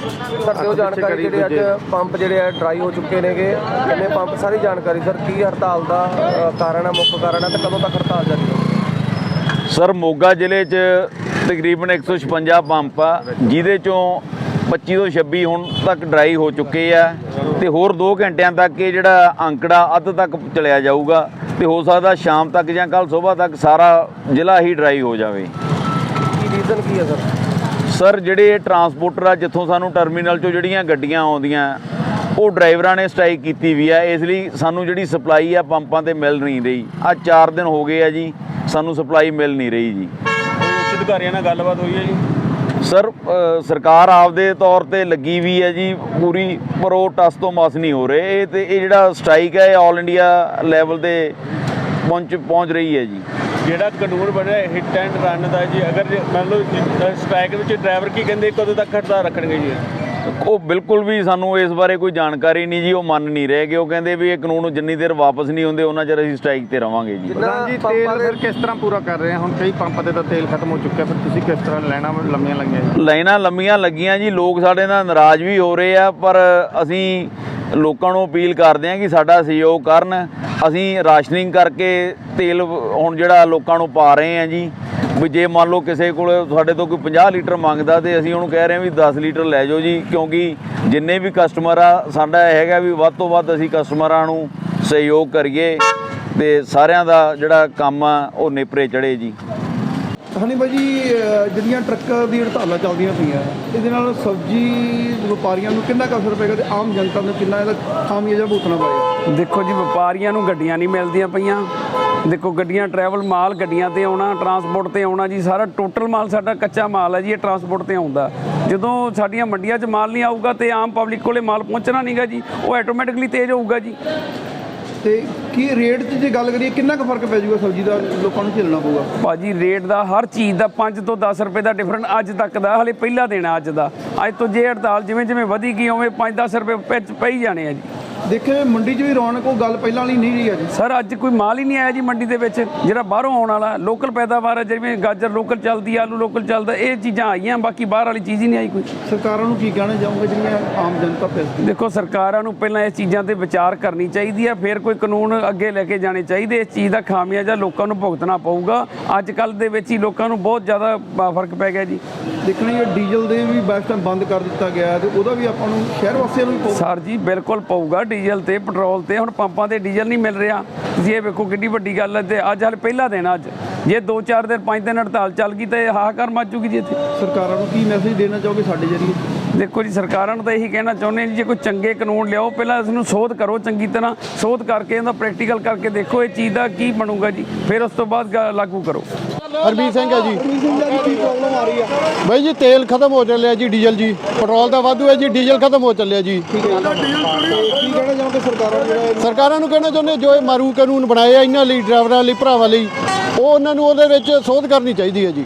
ਸਕਦੇ ਹੋ ਜਾਣਕਾਰੀ ਜਿਹੜੇ ਅੱਜ ਪੰਪ ਜਿਹੜੇ ਆ ਡਰਾਈ ਹੋ ਚੁੱਕੇ ਨੇਗੇ ਕਿੰਨੇ ਪੰਪ ਸਾਰੀ ਜਾਣਕਾਰੀ ਸਰ ਕੀ ਹੜਤਾਲ ਦਾ ਕਾਰਨ ਹੈ ਮੁੱਖ ਕਾਰਨ ਹੈ ਤੇ ਕਦੋਂ ਤੱਕ ਹੜਤਾਲ ਜਾਰੀ ਰਹੇਗੀ ਸਰ ਮੋਗਾ ਜ਼ਿਲ੍ਹੇ 'ਚ ਤਕਰੀਬਨ 156 ਪੰਪ ਆ ਜਿਹਦੇ ਚੋਂ 25 ਤੋਂ 26 ਹੁਣ ਤੱਕ ਡਰਾਈ ਹੋ ਚੁੱਕੇ ਆ ਤੇ ਹੋਰ 2 ਘੰਟਿਆਂ ਤੱਕ ਇਹ ਜਿਹੜਾ ਅੰਕੜਾ ਅੱਧ ਤੱਕ ਚਲਿਆ ਜਾਊਗਾ ਤੇ ਹੋ ਸਕਦਾ ਸ਼ਾਮ ਤੱਕ ਜਾਂ ਕੱਲ ਸਵੇਰ ਤੱਕ ਸਾਰਾ ਜ਼ਿਲ੍ਹਾ ਹੀ ਡਰਾਈ ਹੋ ਜਾਵੇ। ਕੀ ਰੀਜ਼ਨ ਕੀ ਹੈ ਸਰ? ਸਰ ਜਿਹੜੇ ਟਰਾਂਸਪੋਰਟਰ ਆ ਜਿੱਥੋਂ ਸਾਨੂੰ ਟਰਮੀਨਲ 'ਚੋਂ ਜਿਹੜੀਆਂ ਗੱਡੀਆਂ ਆਉਂਦੀਆਂ ਉਹ ਡਰਾਈਵਰਾਂ ਨੇ ਸਟ੍ਰਾਈਕ ਕੀਤੀ ਵੀ ਆ ਇਸ ਲਈ ਸਾਨੂੰ ਜਿਹੜੀ ਸਪਲਾਈ ਆ ਪੰਪਾਂ ਤੇ ਮਿਲ ਨਹੀਂ ਰਹੀ। ਆ 4 ਦਿਨ ਹੋ ਗਏ ਆ ਜੀ ਸਾਨੂੰ ਸਪਲਾਈ ਮਿਲ ਨਹੀਂ ਰਹੀ ਜੀ। ਉੱਚ ਅਧਿਕਾਰੀਆਂ ਨਾਲ ਗੱਲਬਾਤ ਹੋਈ ਹੈ ਜੀ? ਸਰ ਸਰਕਾਰ ਆਪਦੇ ਤੌਰ ਤੇ ਲੱਗੀ ਵੀ ਹੈ ਜੀ ਪੂਰੀ ਪਰ ਉਹ ਟਸ ਤੋਂ ਮਸ ਨਹੀਂ ਹੋ ਰਹੇ। ਇਹ ਤੇ ਇਹ ਜਿਹੜਾ ਸਟ੍ਰਾਈਕ ਹੈ ਇਹ ਆਲ ਇੰਡੀਆ ਲੈਵਲ ਤੇ ਪਹੁੰਚ ਪਹੁੰਚ ਰਹੀ ਹੈ ਜੀ। ਜਿਹੜਾ ਕਾਨੂੰਨ ਬਣਿਆ ਹਿੱਟ ਐਂਡ ਰਨ ਦਾ ਜੀ। ਅਗਰ ਜੇ ਮੰਨ ਲਓ ਸਟ੍ਰਾਈਕ ਵਿੱਚ ਡਰਾਈਵਰ ਕੀ ਕਹਿੰਦੇ ਕਦੋਂ ਤੱਕ ਹੜਤਾਲ ਰੱਖਣਗੇ ਜੀ। ਉਹ ਬਿਲਕੁਲ ਵੀ ਸਾਨੂੰ ਇਸ ਬਾਰੇ ਕੋਈ ਜਾਣਕਾਰੀ ਨਹੀਂ ਜੀ ਉਹ ਮੰਨ ਨਹੀਂ ਰਹੇ ਕਿ ਉਹ ਕਹਿੰਦੇ ਵੀ ਇਹ ਕਾਨੂੰਨ ਜਿੰਨੀ ਦੇਰ ਵਾਪਸ ਨਹੀਂ ਹੁੰਦੇ ਉਹਨਾਂ ਚਿਰ ਅਸੀਂ ਸਟ੍ਰਾਈਕ ਤੇ ਰਵਾਂਗੇ ਜੀ। ਜੀ ਤੇਲ ਫਿਰ ਕਿਸ ਤਰ੍ਹਾਂ ਪੂਰਾ ਕਰ ਰਹੇ ਆ? ਹੁਣ ਕਈ ਪੰਪ ਤੇ ਤਾਂ ਤੇਲ ਖਤਮ ਹੋ ਚੁੱਕਿਆ ਫਿਰ ਤੁਸੀਂ ਕਿਸ ਤਰ੍ਹਾਂ ਲੈਣਾ ਲੰਮੀਆਂ ਲੰਗੀਆਂ ਜੀ? ਲਾਈਨਾਂ ਲੰਮੀਆਂ ਲੱਗੀਆਂ ਜੀ ਲੋਕ ਸਾਡੇ ਨਾਲ ਨਾਰਾਜ਼ ਵੀ ਹੋ ਰਹੇ ਆ ਪਰ ਅਸੀਂ ਲੋਕਾਂ ਨੂੰ ਅਪੀਲ ਕਰਦੇ ਹਾਂ ਕਿ ਸਾਡਾ ਸਹਿਯੋਗ ਕਰਨ। ਅਸੀਂ ਰਾਸ਼ਨਿੰਗ ਕਰਕੇ ਤੇਲ ਹੁਣ ਜਿਹੜਾ ਲੋਕਾਂ ਨੂੰ ਪਾ ਰਹੇ ਆ ਜੀ, ਵੀ ਜੇ ਮੰਨ ਲਓ ਕਿਸੇ ਕੋਲ ਸਾਡੇ ਤੋਂ ਕੋਈ 50 ਲੀਟਰ ਮੰਗਦਾ ਤੇ ਅਸੀਂ ਉਹਨੂੰ ਕਹਿ ਰਹੇ ਹਾਂ ਵੀ 10 ਲੀਟਰ ਲੈ ਜਾਓ ਜੀ, ਕਿਉਂਕਿ ਜਿੰਨੇ ਵੀ ਕਸਟਮਰ ਆ, ਸਾਡਾ ਇਹ ਹੈਗਾ ਵੀ ਵੱਧ ਤੋਂ ਵੱਧ ਅਸੀਂ ਕਸਟਮਰਾਂ ਨੂੰ ਸਹਿਯੋਗ ਕਰੀਏ ਤੇ ਸਾਰਿਆਂ ਦਾ ਜਿਹੜਾ ਕੰਮ ਆ, ਉਹ ਨੇਪਰੇ ਚੜੇ ਜੀ। ਹਨੀ ਬਾਈ ਜੀ ਜਿਹੜੀਆਂ ਟਰੱਕਾਂ ਦੀ ਹੜਤਾਲਾਂ ਚੱਲਦੀਆਂ ਪਈਆਂ, ਇਹਦੇ ਨਾਲ ਸਬਜ਼ੀ ਵਪਾਰੀਆਂ ਨੂੰ ਕਿੰਨਾ ਕੁ ਪਏਗਾ ਤੇ ਆਮ ਜਨਤਾ ਨੂੰ ਕਿੰਨਾ ਇਹਦਾ ਖਾਮੀਆਜਾ ਭੁਗਤਣਾ ਪਏਗਾ? ਦੇਖੋ ਜੀ, ਵਪਾਰੀਆਂ ਨੂੰ ਗੱਡੀਆਂ ਨਹੀਂ ਮਿਲਦੀਆਂ ਪਈਆਂ। ਦੇਖੋ, ਗੱਡੀਆਂ ਟਰੈਵਲ ਮਾਲ ਗੱਡੀਆਂ ਤੇ ਆਉਣਾ ਟਰਾਂਸਪੋਰਟ ਤੇ ਆਉਣਾ ਜੀ, ਸਾਰਾ ਟੋਟਲ ਮਾਲ ਸਾਡਾ ਕੱਚਾ ਮਾਲ ਹੈ ਜੀ, ਇਹ ਟਰਾਂਸਪੋਰਟ ਤੇ ਆਉਂਦਾ। ਜਦੋਂ ਸਾਡੀਆਂ ਮੰਡੀਆਂ 'ਚ ਮਾਲ ਨਹੀਂ ਆਊਗਾ ਤੇ ਆਮ ਪਬਲਿਕ ਕੋਲੇ ਮਾਲ ਪਹੁੰਚਣਾ ਨਹੀਂਗਾ ਜੀ, ਉਹ ਆਟੋਮੈਟਿਕਲੀ ਤੇਜ਼ ਹੋਊਗਾ ਜੀ। ਤੇ ਕੀ ਰੇਟ 'ਚ ਜੇ ਗੱਲ ਕਰੀਏ, ਕਿੰਨਾ ਕੁ ਫ਼ਰਕ ਪੈ ਜਾਊਗਾ ਸਬਜ਼ੀ ਦਾ? ਲੋਕਾਂ ਨੂੰ ਝੇਲਣਾ ਪਊਗਾ। ਭਾਜੀ ਰੇਟ ਦਾ ਹਰ ਚੀਜ਼ ਦਾ 5 ਤੋਂ 10 ਰੁਪਏ ਦਾ ਡਿਫਰੈਂਟ ਅੱਜ ਤੱਕ ਦਾ, ਹਲੇ ਪਹਿਲਾ ਦਿਨ ਆ ਅੱਜ ਦਾ। ਅੱਜ ਤੋਂ ਜੇ ਹੜਤਾਲ ਜਿਵੇਂ ਜਿਵੇਂ ਵਧੀ ਗਈ, ਉਵੇਂ 5-10 ਰੁਪਏ ਪੈ ਹੀ ਜਾਣੇ ਆ ਜੀ। ਦੇਖੇ ਮੰਡੀ 'ਚ ਵੀ ਰੌਣਕ ਉਹ ਗੱਲ ਪਹਿਲਾਂ ਵਾਲੀ ਨਹੀਂ ਰਹੀ ਅੱਜ। ਸਰ ਅੱਜ ਕੋਈ ਮਾਲ ਹੀ ਨਹੀਂ ਆਇਆ ਜੀ ਮੰਡੀ ਦੇ ਵਿੱਚ ਜਿਹੜਾ ਬਾਹਰੋਂ ਆਉਣ ਵਾਲਾ ਲੋਕਲ ਪੈਦਾਵਾਰ ਹੈ ਜਿਵੇਂ ਗਾਜਰ ਲੋਕਲ ਚੱਲਦੀ ਆਲੂ ਲੋਕਲ ਚੱਲਦਾ ਇਹ ਚੀਜ਼ਾਂ ਆਈਆਂ ਬਾਕੀ ਬਾਹਰ ਵਾਲੀ ਚੀਜ਼ ਹੀ ਨਹੀਂ ਆਈ ਕੋਈ। ਸਰਕਾਰਾਂ ਨੂੰ ਕੀ ਕਹਿਣਾ ਚਾਹੋਗੇ ਜਿਹੜੀਆਂ ਆਮ ਜਨਤਾ ਪੈਸੇ ਦੇਖੋ ਸਰਕਾਰਾਂ ਨੂੰ ਪਹਿਲਾਂ ਇਸ ਚੀਜ਼ਾਂ ਤੇ ਵਿਚਾਰ ਕਰਨੀ ਚਾਹੀਦੀ ਹੈ ਫਿਰ ਕੋਈ ਕਾਨੂੰਨ ਅੱਗੇ ਲੈ ਕੇ ਜਾਣੇ ਚਾਹੀਦੇ ਇਸ ਚੀਜ਼ ਦਾ ਖਾਮਿਆਜਾ ਲੋਕਾਂ ਨੂੰ ਭੁਗਤਣਾ ਪਊਗਾ। ਅੱਜ ਕੱਲ ਦੇ ਵਿੱਚ ਹੀ ਲੋਕਾਂ ਨੂੰ ਬਹੁਤ ਜ਼ਿਆਦਾ ਫ਼ਰਕ ਪੈ ਗਿਆ ਜੀ। ਦੇਖਣਾ ਇਹ ਡੀਜ਼ਲ ਦੇ ਵੀ ਬੈਸ ਟਾਈਮ ਬੰਦ ਕਰ ਦਿੱਤਾ ਗਿਆ ਤੇ ਉਹਦਾ ਵੀ ਆਪਾਂ ਨੂੰ ਸ਼ਹਿਰ ਵਾਸੀਆਂ ਨੂੰ ਸਰ ਜੀ ਬਿਲਕੁਲ ਪਊਗਾ ਡੀਜ਼ਲ ਤੇ ਪੈਟਰੋਲ ਤੇ ਹੁਣ ਪੰਪਾਂ ਤੇ ਡੀਜ਼ਲ ਨਹੀਂ ਮਿਲ ਰਿਹਾ। ਤੁਸੀਂ ਇਹ ਵੇਖੋ ਕਿੰਨੀ ਵੱਡੀ ਗੱਲ ਹੈ ਤੇ ਅੱਜ ਹਾਲੇ ਪਹਿਲਾ ਦਿਨ ਅੱਜ। ਜੇ 2-4 ਦਿਨ 5 ਦਿਨ ਹੜਤਾਲ ਚੱਲ ਗਈ ਤੇ ਹਾਹਾਕਾਰ ਮਚ ਜੂਗੀ ਜੀ ਇੱਥੇ। ਸਰਕਾਰਾਂ ਨੂੰ ਕੀ ਮੈਸੇਜ ਦੇਣਾ ਚਾਹੋਗੇ ਸਾਡੇ ਜਰੀਏ? ਦੇਖੋ ਜੀ ਸਰਕਾਰਾਂ ਨੂੰ ਤਾਂ ਇਹੀ ਕਹਿਣਾ ਚਾਹੁੰਦੇ ਹਾਂ ਜੀ ਜੇ ਕੋਈ ਚੰਗੇ ਕਾਨੂੰਨ ਲਿਆਓ ਪਹਿਲਾਂ ਇਸ ਨੂੰ ਸੋਧ ਕਰੋ ਚੰਗੀ ਤਰ੍ਹਾਂ। ਸੋਧ ਕਰਕੇ ਇਹਦਾ ਪ੍ਰੈਕਟੀਕਲ ਕਰਕੇ ਦੇਖੋ ਇਹ ਚੀਜ਼ ਦਾ ਕੀ ਬਣੂਗਾ ਜੀ ਫਿਰ ਉਸ ਤੋਂ ਬਾਅਦ ਲਾਗੂ ਕਰੋ। ਹਰਬੀਰ ਸਿੰਘ ਹੈ ਜੀ ਕੀ ਪ੍ਰੋਬਲਮ ਆ ਰਹੀ ਆ ਬਾਈ ਜੀ, ਤੇਲ ਖਤਮ ਹੋ ਚੱਲਿਆ ਜੀ, ਡੀਜ਼ਲ ਜੀ। ਪੈਟਰੋਲ ਦਾ ਵਾਧੂ ਹੈ ਜੀ, ਡੀਜ਼ਲ ਖਤਮ ਹੋ ਚੱਲਿਆ ਜੀ। ਕੀ ਕਹਿਣਾ ਚਾਹੁੰਦੇ ਸਰਕਾਰਾਂ ਨੂੰ ਸਰਕਾਰਾਂ ਨੂੰ ਕਹਿਣਾ ਚਾਹੁੰਦੇ ਜੋ ਇਹ ਮਾਰੂ ਕਾਨੂੰਨ ਬਣਾਏ ਆ, ਇਹਨਾਂ ਲਈ, ਡਰਾਈਵਰਾਂ ਲਈ, ਭਰਾਵਾਂ ਲਈ, ਉਹ ਉਹਨਾਂ ਨੂੰ ਉਹਦੇ ਵਿੱਚ ਸੋਧ ਕਰਨੀ ਚਾਹੀਦੀ ਹੈ ਜੀ।